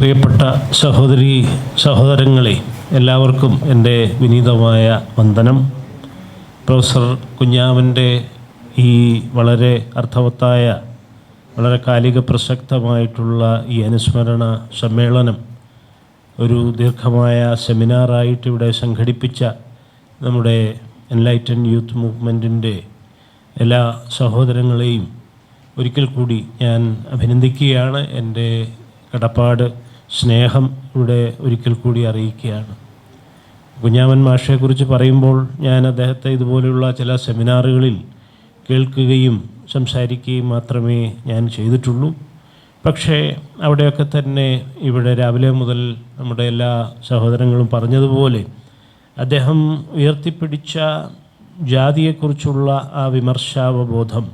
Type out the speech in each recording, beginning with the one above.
പ്രിയപ്പെട്ട സഹോദരി സഹോദരങ്ങളെ എല്ലാവർക്കും എന്റെ വിനീതമായ വന്ദനം. പ്രൊഫസർ കുഞ്ഞാവന്റെ ഈ വളരെ അർത്ഥവത്തായ വളരെ കാലിക പ്രസക്തമായിട്ടുള്ള ഈ അനുസ്മരണ സമ്മേളനം ഒരു ദീർഘമായ സെമിനാറായിട്ട് ഇവിടെ സംഘടിപ്പിച്ച നമ്മുടെ എൻലൈറ്റൻ യൂത്ത് മൂവ്മെന്റിന്റെ എല്ലാ സഹോദരങ്ങളെയും ഒരിക്കൽ കൂടി ഞാൻ അഭിനന്ദിക്കുകയാണ്. എന്റെ കടപ്പാട് സ്നേഹം ഇവിടെ ഒരിക്കൽ കൂടി അറിയിക്കുകയാണ്. കുഞ്ഞാമൻ മാഷയെക്കുറിച്ച് പറയുമ്പോൾ ഞാൻ അദ്ദേഹത്തെ ഇതുപോലെയുള്ള ചില സെമിനാറുകളിൽ കേൾക്കുകയും സംസാരിക്കുകയും മാത്രമേ ഞാൻ ചെയ്തിട്ടുള്ളൂ. പക്ഷേ അവിടെയൊക്കെ തന്നെ ഇവിടെ രാവിലെ മുതൽ നമ്മുടെ എല്ലാ സഹോദരങ്ങളും പറഞ്ഞതുപോലെ അദ്ദേഹം ഉയർത്തിപ്പിടിച്ച ജാതിയെക്കുറിച്ചുള്ള ആ വിമർശാവബോധം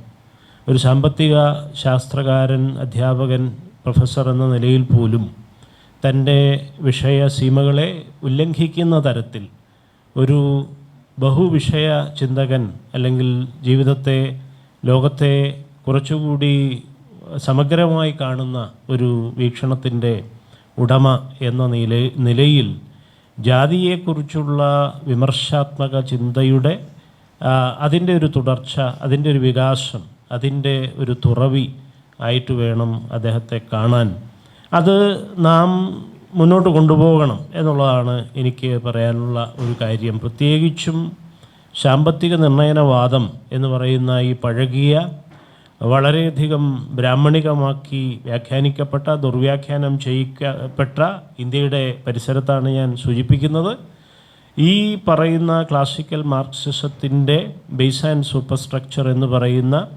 ഒരു സാമ്പത്തിക ശാസ്ത്രകാരൻ അധ്യാപകൻ പ്രൊഫസർ എന്ന നിലയിൽ പോലും തന്റെ വിഷയ സീമകളെ ഉല്ലംഘിക്കുന്ന തരത്തിൽ ഒരു ബഹുവിഷയ ചിന്തകൻ അല്ലെങ്കിൽ ജീവിതത്തെ ലോകത്തെ കുറച്ചുകൂടി സമഗ്രമായി കാണുന്ന ഒരു വീക്ഷണത്തിന്റെ ഉടമ എന്ന നില നിലയിൽ ജാതിയെക്കുറിച്ചുള്ള വിമർശാത്മക ചിന്തയുടെ അതിന്റെ ഒരു തുടർച്ച അതിന്റെ ഒരു വികാസം അതിന്റെ ഒരു തുറവി ആയിട്ട് വേണം അദ്ദേഹത്തെ കാണാൻ. അത് നാം മുന്നോട്ട് കൊണ്ടുപോകണം എന്നുള്ളതാണ് എനിക്ക് പറയാനുള്ള ഒരു കാര്യം. പ്രത്യേകിച്ചും സാമ്പത്തിക നിർണയനവാദം എന്ന് പറയുന്ന ഈ പഴകിയ വളരെയധികം ബ്രാഹ്മണികമാക്കി വ്യാഖ്യാനിക്കപ്പെട്ട ദുർവ്യാഖ്യാനം ചെയ്യിക്കപ്പെട്ട ഇന്ത്യയുടെ പരിസരത്താണ് ഞാൻ സൂചിപ്പിക്കുന്നത്. ഈ പറയുന്ന ക്ലാസിക്കൽ മാർക്സിസത്തിന്റെ ബേസ് ആൻഡ് സൂപ്പർ സ്ട്രക്ചർ എന്ന് പറയുന്ന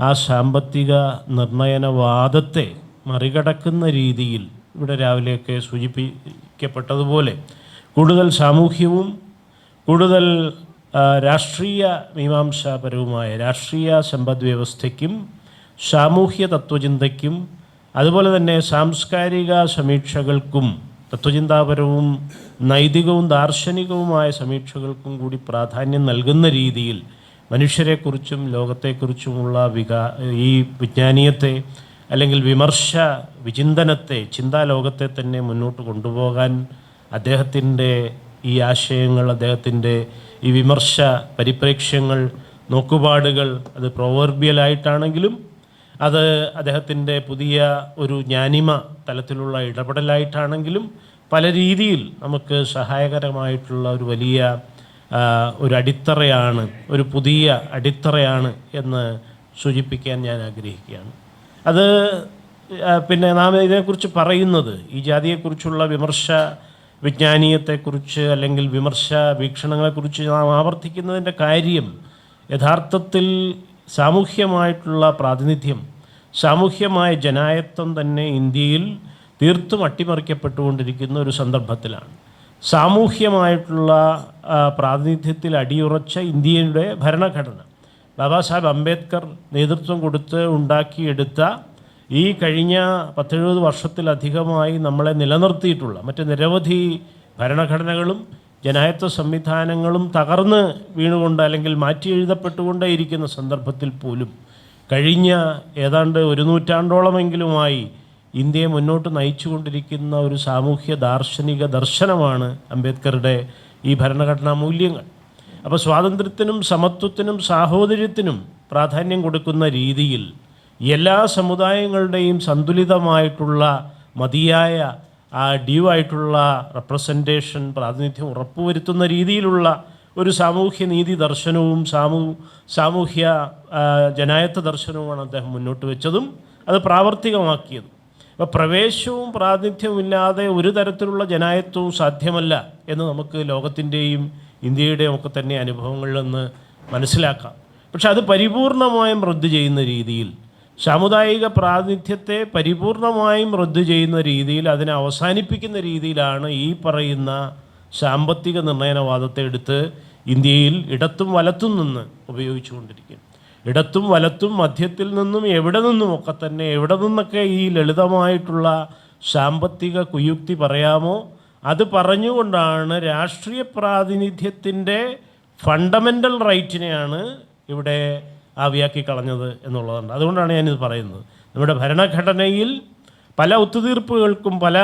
ആ സാമ്പത്തിക നിർണയനവാദത്തെ മറികടക്കുന്ന രീതിയിൽ ഇവിടെ രാവിലെയൊക്കെ സൂചിപ്പിക്കപ്പെട്ടതുപോലെ കൂടുതൽ സാമൂഹ്യവും കൂടുതൽ രാഷ്ട്രീയ മീമാംസാപരവുമായ രാഷ്ട്രീയ സമ്പദ് വ്യവസ്ഥയ്ക്കും സാമൂഹ്യ തത്വചിന്തയ്ക്കും അതുപോലെ തന്നെ സാംസ്കാരിക സമീക്ഷകൾക്കും തത്വചിന്താപരവും നൈതികവും ദാർശനികവുമായ സമീക്ഷകൾക്കും കൂടി പ്രാധാന്യം നൽകുന്ന രീതിയിൽ മനുഷ്യരെക്കുറിച്ചും ലോകത്തെക്കുറിച്ചുമുള്ള വികാ ഈ വിജ്ഞാനീയത്തെ അല്ലെങ്കിൽ വിമർശ വിചിന്തനത്തെ ചിന്താലോകത്തെ തന്നെ മുന്നോട്ട് കൊണ്ടുപോകാൻ അദ്ദേഹത്തിന്റെ ഈ ആശയങ്ങൾ അദ്ദേഹത്തിന്റെ ഈ വിമർശ പരിപ്രേക്ഷ്യങ്ങൾ നോക്കുപാടുകൾ അത് പ്രൊവർബിയലായിട്ടാണെങ്കിലും അത് അദ്ദേഹത്തിന്റെ പുതിയ ഒരു ജ്ഞാനിമ തലത്തിലുള്ള ഇടപെടലായിട്ടാണെങ്കിലും പല രീതിയിൽ നമുക്ക് സഹായകരമായിട്ടുള്ള ഒരു വലിയ ഒരു അടിത്തറയാണ് ഒരു പുതിയ അടിത്തറയാണ് എന്ന് സൂചിപ്പിക്കാൻ ഞാൻ ആഗ്രഹിക്കുകയാണ്. അത് പിന്നെ നാം ഇതിനെക്കുറിച്ച് പറയുന്നത് ഈ ജാതിയെക്കുറിച്ചുള്ള വിമർശ വിജ്ഞാനീയത്തെക്കുറിച്ച് അല്ലെങ്കിൽ വിമർശ വീക്ഷണങ്ങളെക്കുറിച്ച് നാം ആവർത്തിക്കുന്നതിന്റെ കാര്യം യഥാർത്ഥത്തിൽ സാമൂഹ്യമായിട്ടുള്ള പ്രാതിനിധ്യം സാമൂഹ്യമായ ജനായത്വം തന്നെ ഇന്ത്യയിൽ തീർത്തും അട്ടിമറിക്കപ്പെട്ടുകൊണ്ടിരിക്കുന്ന ഒരു സന്ദർഭത്തിലാണ്. സാമൂഹ്യമായിട്ടുള്ള പ്രാതിനിധ്യത്തിൽ അടിയുറച്ച ഇന്ത്യയുടെ ഭരണഘടന ബാബാ സാഹേബ് അംബേദ്കർ നേതൃത്വം കൊടുത്ത് ഉണ്ടാക്കിയെടുത്ത ഈ കഴിഞ്ഞ പത്തെഴുപത് വർഷത്തിലധികമായി നമ്മളെ നിലനിർത്തിയിട്ടുള്ള മറ്റ് നിരവധി ഭരണഘടനകളും ജനായത്വ സംവിധാനങ്ങളും തകർന്ന് വീണുകൊണ്ട് അല്ലെങ്കിൽ മാറ്റി എഴുതപ്പെട്ടുകൊണ്ടേ ഇരിക്കുന്ന സന്ദർഭത്തിൽ പോലും കഴിഞ്ഞ ഏതാണ്ട് ഒരു നൂറ്റാണ്ടോളമെങ്കിലുമായി ഇന്ത്യയെ മുന്നോട്ട് നയിച്ചുകൊണ്ടിരിക്കുന്ന ഒരു സാമൂഹ്യ ദാർശനിക ദർശനമാണ് അംബേദ്കറുടെ ഈ ഭരണഘടനാ മൂല്യങ്ങൾ. അപ്പോൾ സ്വാതന്ത്ര്യത്തിനും സമത്വത്തിനും സാഹോദര്യത്തിനും പ്രാധാന്യം കൊടുക്കുന്ന രീതിയിൽ എല്ലാ സമുദായങ്ങളുടെയും സന്തുലിതമായിട്ടുള്ള മതിയായ ആ ഡ്യൂ ആയിട്ടുള്ള റെപ്രസെന്റേഷൻ പ്രാതിനിധ്യം ഉറപ്പുവരുത്തുന്ന രീതിയിലുള്ള ഒരു സാമൂഹ്യ നീതി ദർശനവും സാമൂ സാമൂഹ്യ ജനായത്വ ദർശനവുമാണ് അദ്ദേഹം മുന്നോട്ട് വെച്ചതും അത് പ്രാവർത്തികമാക്കിയതും. അപ്പോൾ പ്രവേശവും പ്രാതിനിധ്യവും ഇല്ലാതെ ഒരു തരത്തിലുള്ള ജനായത്വവും സാധ്യമല്ല എന്ന് നമുക്ക് ലോകത്തിന്റെയും ഇന്ത്യയുടെയും ഒക്കെ തന്നെ അനുഭവങ്ങളിൽ നിന്ന് മനസ്സിലാക്കാം. പക്ഷെ അത് പരിപൂർണമായും റദ്ദു ചെയ്യുന്ന രീതിയിൽ സാമുദായിക പ്രാതിനിധ്യത്തെ പരിപൂർണമായും റദ്ദു ചെയ്യുന്ന രീതിയിൽ അതിനെ അവസാനിപ്പിക്കുന്ന രീതിയിലാണ് ഈ പറയുന്ന സാമ്പത്തിക നിർണയനവാദത്തെ എടുത്ത് ഇന്ത്യയിൽ ഇടത്തും വലത്തും നിന്ന് ഉപയോഗിച്ചുകൊണ്ടിരിക്കുന്നത്. ഇടത്തും വലത്തും മധ്യത്തിൽ നിന്നും എവിടെ നിന്നും നിന്നുമൊക്കെ തന്നെ എവിടെ നിന്നൊക്കെ ഈ ലളിതമായിട്ടുള്ള സാമ്പത്തിക കുയുക്തി പറയാമോ? അത് പറഞ്ഞുകൊണ്ടാണ് രാഷ്ട്രീയ പ്രാതിനിധ്യത്തിന്റെ ഫണ്ടമെന്റൽ റൈറ്റിനെയാണ് ഇവിടെ ആവിയാക്കി കളഞ്ഞത് എന്നുള്ളതുണ്ട്. അതുകൊണ്ടാണ് ഞാനിത് പറയുന്നത്. നമ്മുടെ ഭരണഘടനയിൽ പല ഒത്തുതീർപ്പുകൾക്കും പല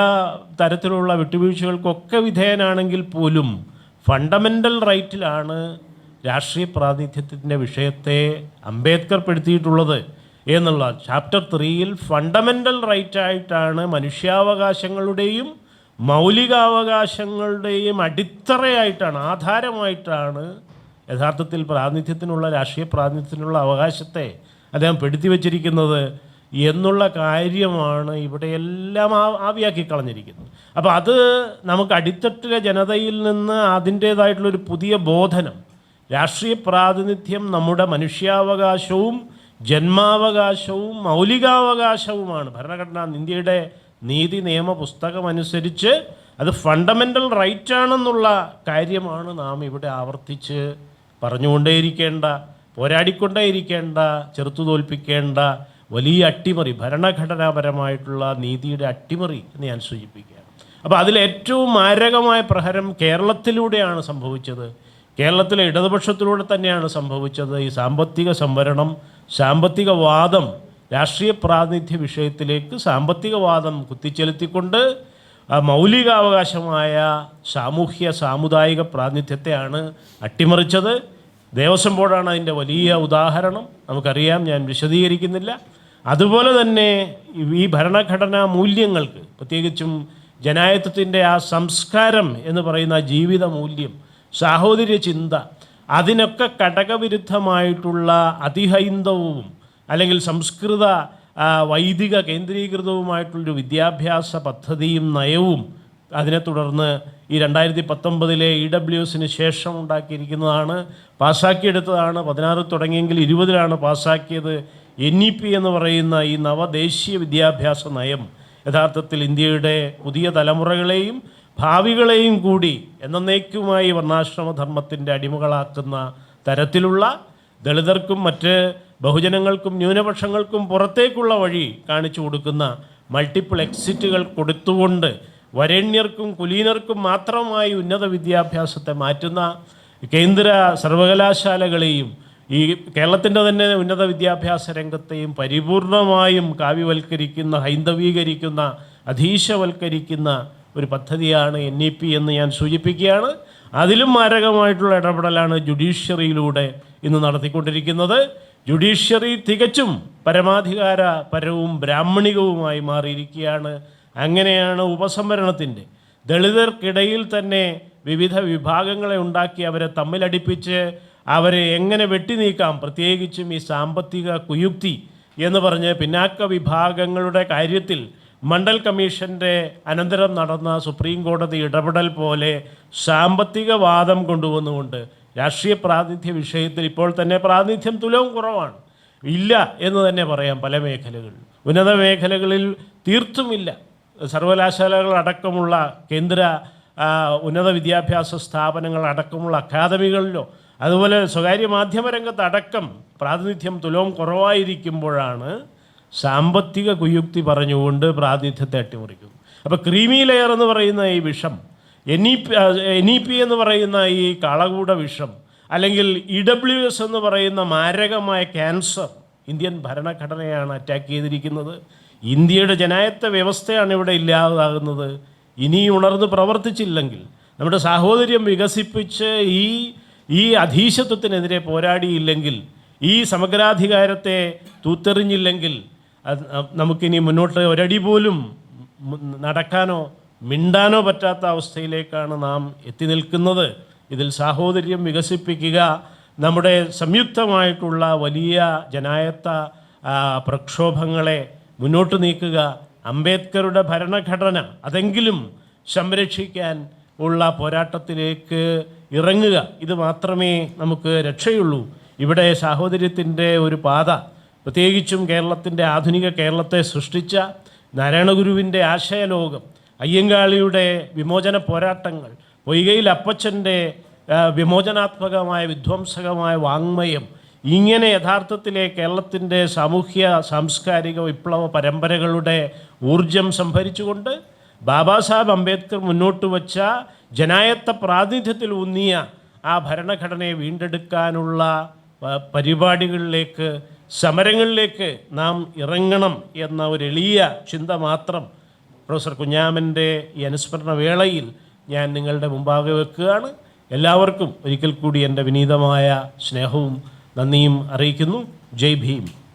തരത്തിലുള്ള വിട്ടുവീഴ്ചകൾക്കും ഒക്കെ വിധേയനാണെങ്കിൽ പോലും ഫണ്ടമെന്റൽ റൈറ്റിലാണ് രാഷ്ട്രീയ പ്രാതിനിധ്യത്തിന്റെ വിഷയത്തെ അംബേദ്കർ പെടുത്തിയിട്ടുള്ളത് എന്നുള്ള ചാപ്റ്റർ ത്രീയിൽ ഫണ്ടമെന്റൽ റൈറ്റായിട്ടാണ് മനുഷ്യാവകാശങ്ങളുടെയും മൗലികാവകാശങ്ങളുടെയും അടിത്തറയായിട്ടാണ് ആധാരമായിട്ടാണ് യഥാർത്ഥത്തിൽ പ്രാതിനിധ്യത്തിനുള്ള രാഷ്ട്രീയ പ്രാതിനിധ്യത്തിനുള്ള അവകാശത്തെ അദ്ദേഹം പെടുത്തി വച്ചിരിക്കുന്നത് എന്നുള്ള കാര്യമാണ് ഇവിടെ എല്ലാം ആവിയാക്കി കളഞ്ഞിരിക്കുന്നത്. അപ്പോൾ അത് നമുക്ക് അടിത്തട്ടിലെ ജനതയിൽ നിന്ന് അതിന്റേതായിട്ടുള്ളൊരു പുതിയ ബോധനം രാഷ്ട്രീയ പ്രാതിനിധ്യം നമ്മുടെ മനുഷ്യാവകാശവും ജന്മാവകാശവും മൗലികാവകാശവുമാണ് ഭരണഘടന ഇന്ത്യയുടെ നീതി നിയമ പുസ്തകം അനുസരിച്ച് അത് ഫണ്ടമെന്റൽ റൈറ്റ് ആണെന്നുള്ള കാര്യമാണ് നാം ഇവിടെ ആവർത്തിച്ച് പറഞ്ഞുകൊണ്ടേയിരിക്കേണ്ട പോരാടിക്കൊണ്ടേയിരിക്കേണ്ട ചെറുത്തു തോൽപ്പിക്കേണ്ട വലിയ അട്ടിമറി ഭരണഘടനാപരമായിട്ടുള്ള നീതിയുടെ അട്ടിമറി എന്ന് ഞാൻ സൂചിപ്പിക്കുകയാണ്. അപ്പോൾ അതിലേറ്റവും മാരകമായ പ്രഹരം കേരളത്തിലൂടെയാണ് സംഭവിച്ചത്. കേരളത്തിലെ ഇടതുപക്ഷത്തിലൂടെ തന്നെയാണ് സംഭവിച്ചത് ഈ സാമ്പത്തിക സംവരണം സാമ്പത്തിക വാദം രാഷ്ട്രീയ പ്രാതിനിധ്യ വിഷയത്തിലേക്ക് സാമ്പത്തികവാദം കുത്തിച്ചെലുത്തിക്കൊണ്ട് ആ മൗലികാവകാശമായ സാമൂഹ്യ സാമുദായിക പ്രാതിനിധ്യത്തെയാണ് അട്ടിമറിച്ചത്. ദേവസ്വം ബോർഡാണ് അതിന്റെ വലിയ ഉദാഹരണം. നമുക്കറിയാം ഞാൻ വിശദീകരിക്കുന്നില്ല. അതുപോലെ തന്നെ ഈ ഭരണഘടനാ മൂല്യങ്ങൾക്ക് പ്രത്യേകിച്ചും ജനായത്വത്തിന്റെ ആ സംസ്കാരം എന്ന് പറയുന്ന ജീവിത മൂല്യം സാഹോദര്യ ചിന്ത അതിനൊക്കെ ഘടകവിരുദ്ധമായിട്ടുള്ള അതിഹൈന്ദവവും അല്ലെങ്കിൽ സംസ്കൃത വൈദിക കേന്ദ്രീകൃതവുമായിട്ടുള്ളൊരു വിദ്യാഭ്യാസ പദ്ധതിയും നയവും അതിനെ തുടർന്ന് ഈ രണ്ടായിരത്തി പത്തൊമ്പതിലെ ഇ ഡബ്ല്യു എസിന് ശേഷം ഉണ്ടാക്കിയിരിക്കുന്നതാണ്. പാസ്സാക്കിയെടുത്തതാണ് പതിനാറ് തുടങ്ങിയെങ്കിൽ ഇരുപതിലാണ് പാസ്സാക്കിയത് എൻ ഇ പി എന്ന് പറയുന്ന ഈ നവദേശീയ വിദ്യാഭ്യാസ നയം. യഥാർത്ഥത്തിൽ ഇന്ത്യയുടെ പുതിയ തലമുറകളെയും ഭാവികളെയും കൂടി എന്നേക്കുമായി വർണാശ്രമധർമ്മത്തിന്റെ അടിമകളാക്കുന്ന തരത്തിലുള്ള ദളിതർക്കും മറ്റ് ബഹുജനങ്ങൾക്കും ന്യൂനപക്ഷങ്ങൾക്കും പുറത്തേക്കുള്ള വഴി കാണിച്ചു കൊടുക്കുന്ന മൾട്ടിപ്പിൾ എക്സിറ്റുകൾ കൊടുത്തുകൊണ്ട് വരേണ്യർക്കും കുലീനർക്കും മാത്രമായി ഉന്നത വിദ്യാഭ്യാസത്തെ മാറ്റുന്ന കേന്ദ്ര സർവകലാശാലകളെയും ഈ കേരളത്തിന്റെ തന്നെ ഉന്നത വിദ്യാഭ്യാസ രംഗത്തെയും പരിപൂർണമായും കാവ്യവൽക്കരിക്കുന്ന ഹൈന്ദവീകരിക്കുന്ന അധീശവൽക്കരിക്കുന്ന ഒരു പദ്ധതിയാണ് എൻ ഇ പി എന്ന് ഞാൻ സൂചിപ്പിക്കുകയാണ്. അതിലും മാരകമായിട്ടുള്ള ഇടപെടലാണ് ജുഡീഷ്യറിയിലൂടെ ഇന്ന് നടത്തിക്കൊണ്ടിരിക്കുന്നത്. ജുഡീഷ്യറി തികച്ചും പരമാധികാര പരവും ബ്രാഹ്മണികവുമായി മാറിയിരിക്കുകയാണ്. അങ്ങനെയാണ് ഉപസംവരണത്തിന്റെ. ദളിതർക്കിടയിൽ തന്നെ വിവിധ വിഭാഗങ്ങളെ ഉണ്ടാക്കി അവരെ തമ്മിലടിപ്പിച്ച് അവരെ എങ്ങനെ വെട്ടിനീക്കാം പ്രത്യേകിച്ചും ഈ സാമ്പത്തിക കുയുക്തി എന്ന് പറഞ്ഞ് പിന്നാക്ക വിഭാഗങ്ങളുടെ കാര്യത്തിൽ മണ്ഡൽ കമ്മീഷന്റെ അനന്തരം നടന്ന സുപ്രീം കോടതി ഇടപെടൽ പോലെ സാമ്പത്തിക വാദം കൊണ്ടുവന്നുകൊണ്ട് രാഷ്ട്രീയ പ്രാതിനിധ്യ വിഷയത്തിൽ ഇപ്പോൾ തന്നെ പ്രാതിനിധ്യം തുലവും കുറവാണ്. ഇല്ല എന്ന് തന്നെ പറയാം പല മേഖലകളിൽ. ഉന്നത മേഖലകളിൽ തീർത്തുമില്ല. സർവകലാശാലകൾ അടക്കമുള്ള കേന്ദ്ര ഉന്നത വിദ്യാഭ്യാസ സ്ഥാപനങ്ങൾ അടക്കമുള്ള അക്കാദമികളിലോ അതുപോലെ സ്വകാര്യ മാധ്യമ രംഗത്ത് അടക്കം പ്രാതിനിധ്യം തുലവും കുറവായിരിക്കുമ്പോഴാണ് സാമ്പത്തിക കുയുക്തി പറഞ്ഞുകൊണ്ട് പ്രാതിനിധ്യത്തെ അട്ടിമറിക്കുന്നു അപ്പോൾ ക്രീമി ലെയർ എന്ന് പറയുന്ന ഈ വിഷം E P N E P എന്ന് പറയുന്ന ഈ കാളകൂട വിഷം അല്ലെങ്കിൽ ഇ ഡബ്ല്യു എസ് എന്ന് പറയുന്ന മാരകമായ ക്യാൻസർ ഇന്ത്യൻ ഭരണഘടനയാണ് അറ്റാക്ക് ചെയ്തിരിക്കുന്നത്. ഇന്ത്യയുടെ ജനായത്ത വ്യവസ്ഥയാണ് ഇവിടെ ഇല്ലാതാകുന്നത്. ഇനി ഉണർന്ന് പ്രവർത്തിച്ചില്ലെങ്കിൽ നമ്മുടെ സാഹോദര്യം വികസിപ്പിച്ച് ഈ ഈ അധീശത്വത്തിനെതിരെ പോരാടിയില്ലെങ്കിൽ ഈ സമഗ്രാധികാരത്തെ തൂത്തെറിഞ്ഞില്ലെങ്കിൽ നമുക്കിനി മുന്നോട്ട് ഒരടി പോലും നടക്കാനോ മിണ്ടാനോ പറ്റാത്ത അവസ്ഥയിലേക്കാണ് നാം എത്തി നിൽക്കുന്നത്. ഇതിൽ സാഹോദര്യം വികസിപ്പിക്കുക നമ്മുടെ സംയുക്തമായിട്ടുള്ള വലിയ ജനായത്ത പ്രക്ഷോഭങ്ങളെ മുന്നോട്ട് നീക്കുക അംബേദ്കറുടെ ഭരണഘടന അതെങ്കിലും സംരക്ഷിക്കാൻ ഉള്ള പോരാട്ടത്തിലേക്ക് ഇറങ്ങുക. ഇത് മാത്രമേ നമുക്ക് രക്ഷയുള്ളൂ. ഇവിടെ സാഹോദര്യത്തിന്റെ ഒരു പാത പ്രത്യേകിച്ചും കേരളത്തിന്റെ ആധുനിക കേരളത്തെ സൃഷ്ടിച്ച നാരായണഗുരുവിന്റെ ആശയലോകം അയ്യങ്കാളിയുടെ വിമോചന പോരാട്ടങ്ങൾ പൊയ്കയിൽ അപ്പച്ചന്റെ വിമോചനാത്മകമായ വിധ്വംസകമായ വാങ്മയം ഇങ്ങനെ യഥാർത്ഥത്തിലെ കേരളത്തിന്റെ സാമൂഹ്യ സാംസ്കാരിക വിപ്ലവ പരമ്പരകളുടെ ഊർജം സംഭരിച്ചുകൊണ്ട് ബാബാ സാഹേബ് അംബേദ്കർ മുന്നോട്ട് വച്ച ജനായത്ത പ്രാതിനിധ്യത്തിൽ ഊന്നിയ ആ ഭരണഘടനയെ വീണ്ടെടുക്കാനുള്ള പരിപാടികളിലേക്ക് സമരങ്ങളിലേക്ക് നാം ഇറങ്ങണം എന്ന ഒരു എളിയ ചിന്ത മാത്രം പ്രൊഫസർ കുഞ്ഞാമന്റെ ഈ അനുസ്മരണ വേളയിൽ ഞാൻ നിങ്ങളുടെ മുമ്പാകെ വെക്കുകയാണ്. എല്ലാവർക്കും ഒരിക്കൽ കൂടി എന്റെ വിനീതമായ സ്നേഹവും നന്ദിയും അറിയിക്കുന്നു. ജയ് ഭീം.